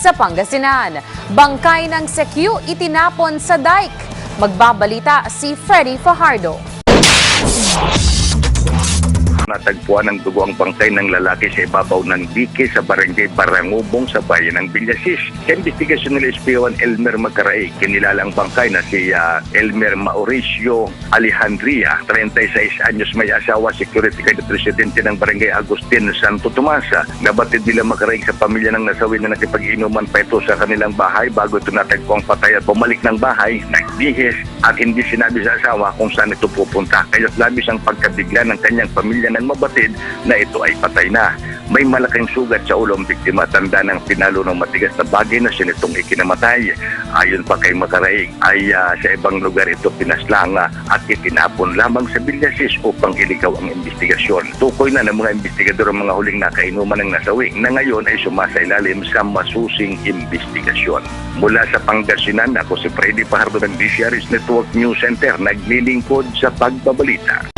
sa Pangasinan. Bangkay ng Sekyu itinapon sa dike. Magbabalita si Freddy Fajardo. Natagpuan ng dugo ang bangkay ng lalaki sa ibabaw ng dike sa barangay Barangubong sa bayan ng Villasis. Sa investigasyon nila SPO1 Elmer Magkaray, kinilalang bangkay na si ah, Elmer Mauricio Alejandria, 36 anyos may asawa, security guard at presidente ng barangay Agustin Santo Tomasa. Nabatid nila Magkaray sa pamilya ng nasawi na nakipag-inuman pa ito sa kanilang bahay bago ito natagpo ang patay at bumalik ng bahay, nagbihis at hindi sinabi sa asawa kung saan ito pupunta. Kaya't labis ang pagkabigla ng kanyang pamilya nang mabatid na ito ay patay na. May malaking sugat sa ulo ang biktima tanda ng pinalo ng matigas na bagay na sinitong ikinamatay. Ayon pa kay Makaraig ay ah, sa ibang lugar ito pinaslanga at itinapon lamang sa Villasis upang iligaw ang investigasyon. Tukoy na ng mga investigador ang mga huling nakainuman ng nasawi na ngayon ay sumasailalim sa masusing investigasyon. Mula sa Pangasinan, ako si Freddy Pajardo ng DCRS Network News Center, naglilingkod sa pagbabalita.